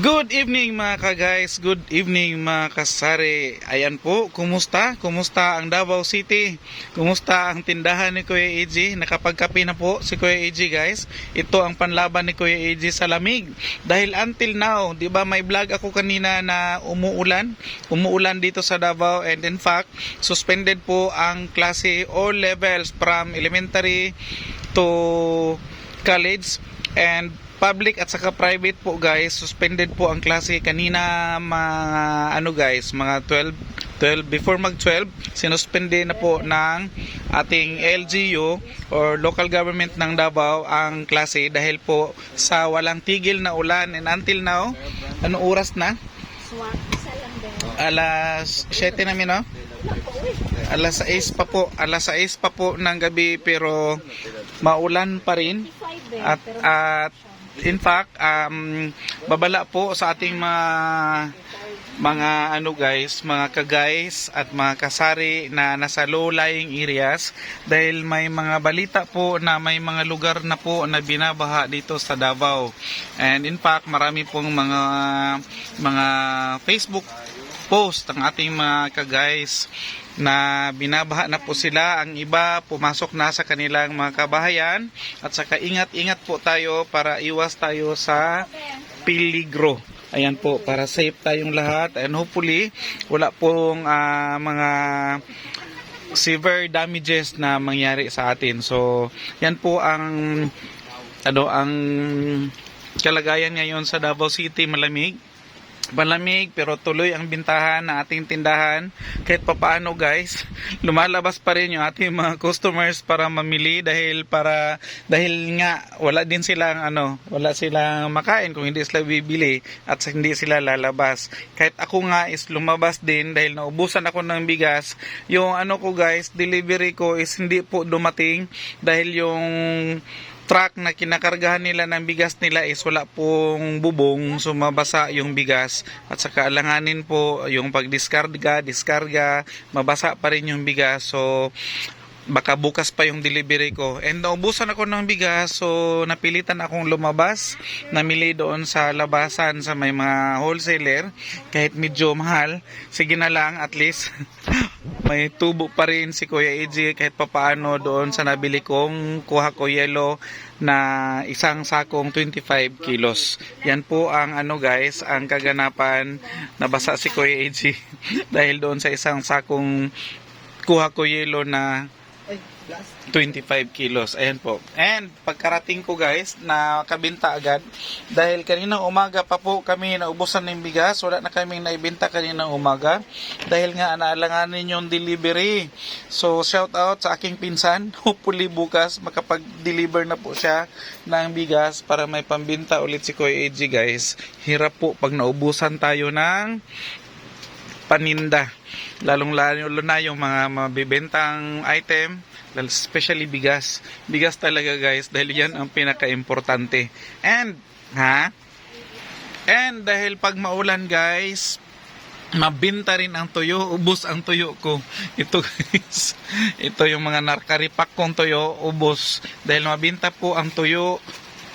Good evening mga ka-guys, good evening mga kasari. Ayan po, kumusta? Kumusta ang Davao City? Kumusta ang tindahan ni Kuya AG? Nakapagkape na po si Kuya AG guys. Ito ang panlaban ni Kuya AG sa lamig. Dahil until now, di ba may vlog ako kanina na umuulan? Umuulan dito sa Davao and in fact, suspended po ang klase all levels from elementary to college and public at saka private po guys. Suspended po ang klase. Kanina mga ano guys mga 12 12 before mag 12 sinuspende na po ng ating LGU or local government ng Davao ang klase dahil po sa walang tigil na ulan. And until now ano oras na? Alas 7 namin no? Alas 6 pa po alas 6 pa po ng gabi pero maulan pa rin. 55 din. at at in fact um babala po sa ating mga mga ano guys, mga ka-guys at mga kasari na nasa low-lying areas dahil may mga balita po na may mga lugar na po na binabaha dito sa Davao. And in fact, marami pong mga mga Facebook post ang ating mga ka-guys na binabaha na po sila. Ang iba pumasok na sa kanilang mga kabahayan at saka ingat-ingat po tayo para iwas tayo sa peligro. Ayan po, para safe tayong lahat and hopefully wala pong ah, mga severe damages na mangyari sa atin. So, yan po ang ano ang kalagayan ngayon sa Davao City malamig malamig pero tuloy ang bintahan ng ating tindahan. Kahit papaano guys lumalabas pa rin yung ating mga customers para mamili dahil para dahil nga wala din silang ano wala silang makain kung hindi sila bibili at hindi sila lalabas. Kahit ako nga is lumabas din dahil naubusan ako ng bigas yung ano ko guys delivery ko is hindi po dumating dahil yung truck na kinakargahan nila ng bigas nila is wala pong bubong so mabasa yung bigas at saka alanganin po yung pagdiskarga, diskarga, mabasa pa rin yung bigas so baka bukas pa yung delivery ko. And naubusan ako ng bigas, so napilitan akong lumabas, namili doon sa labasan sa may mga wholesaler, kahit medyo mahal. Sige na lang, at least may tubo pa rin si Kuya AJ kahit papaano doon sa nabili kong kuha ko yellow na isang sakong 25 kilos. Yan po ang ano guys, ang kaganapan nabasa si Kuya AJ dahil doon sa isang sakong kuha ko yellow na 25 kilos. Ayan po. And pagkarating ko guys, nakabinta agad. Dahil kaninang umaga pa po kami naubusan ng bigas. Wala na kaming naibenta kaninang umaga. Dahil nga naalanganin yung delivery. So shout out sa aking pinsan. Hopefully bukas makapag-deliver na po siya ng bigas para may pambinta ulit si Kuya AG guys. Hirap po pag naubusan tayo ng paninda. Lalong lalo na yung mga mabibentang item, especially bigas. Bigas talaga guys dahil yan ang pinaka-importante. And, ha? And dahil pag maulan guys, mabinta rin ang tuyo, ubos ang tuyo ko. Ito guys, ito yung mga narkaripak kong tuyo, ubos. Dahil mabinta po ang tuyo,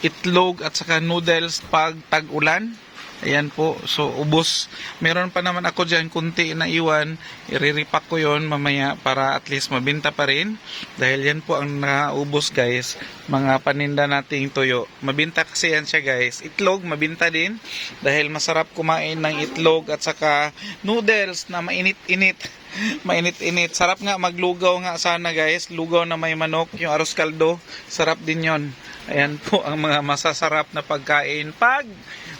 itlog at saka noodles pag tag-ulan. Ayan po, so ubos. Meron pa naman ako dyan kunti na iwan. Iriripak ko yon mamaya para at least mabinta pa rin. Dahil yan po ang naubos guys. Mga paninda nating tuyo. Mabinta kasi yan siya guys. Itlog, mabinta din. Dahil masarap kumain ng itlog at saka noodles na mainit-init. Mainit-init. Sarap nga maglugaw nga sana guys. Lugaw na may manok, yung arroz kaldo. Sarap din yon. Ayan po ang mga masasarap na pagkain pag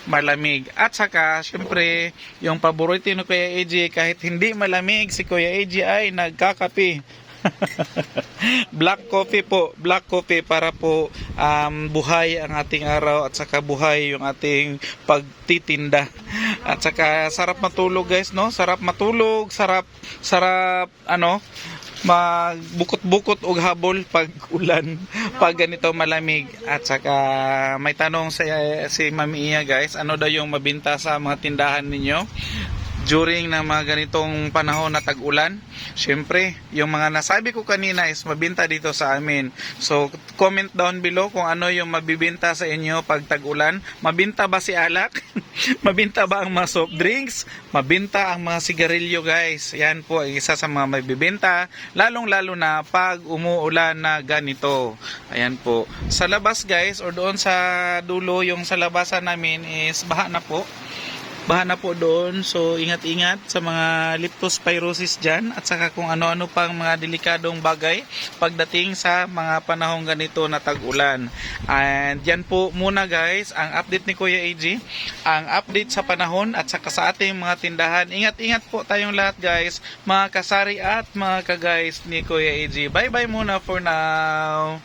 malamig. At saka, syempre, yung paborito ni Kuya AJ, kahit hindi malamig, si Kuya AJ ay nagkakape. black coffee po, black coffee para po um, buhay ang ating araw at saka buhay yung ating pagtitinda. At saka sarap matulog guys, no? Sarap matulog, sarap sarap ano, magbukot-bukot og habol pag ulan, pag ganito malamig. At saka may tanong si, si Mami Iya guys, ano daw yung mabinta sa mga tindahan ninyo? During na mga ganitong panahon na tag-ulan. Syempre, yung mga nasabi ko kanina is mabinta dito sa amin. So, comment down below kung ano yung mabibinta sa inyo pag tag-ulan. Mabinta ba si alak? mabinta ba ang mga soft drinks? Mabinta ang mga sigarilyo guys. Yan po isa sa mga mabibinta. Lalong-lalo na pag umuulan na ganito. Ayan po. Sa labas guys, or doon sa dulo, yung sa labasan namin is baha na po. Baha na po doon. So, ingat-ingat sa mga leptospirosis dyan at saka kung ano-ano pang mga delikadong bagay pagdating sa mga panahong ganito na tag-ulan. And yan po muna guys, ang update ni Kuya AG. Ang update sa panahon at saka sa ating mga tindahan. Ingat-ingat po tayong lahat guys, mga kasari at mga ka-guys ni Kuya AG. Bye-bye muna for now.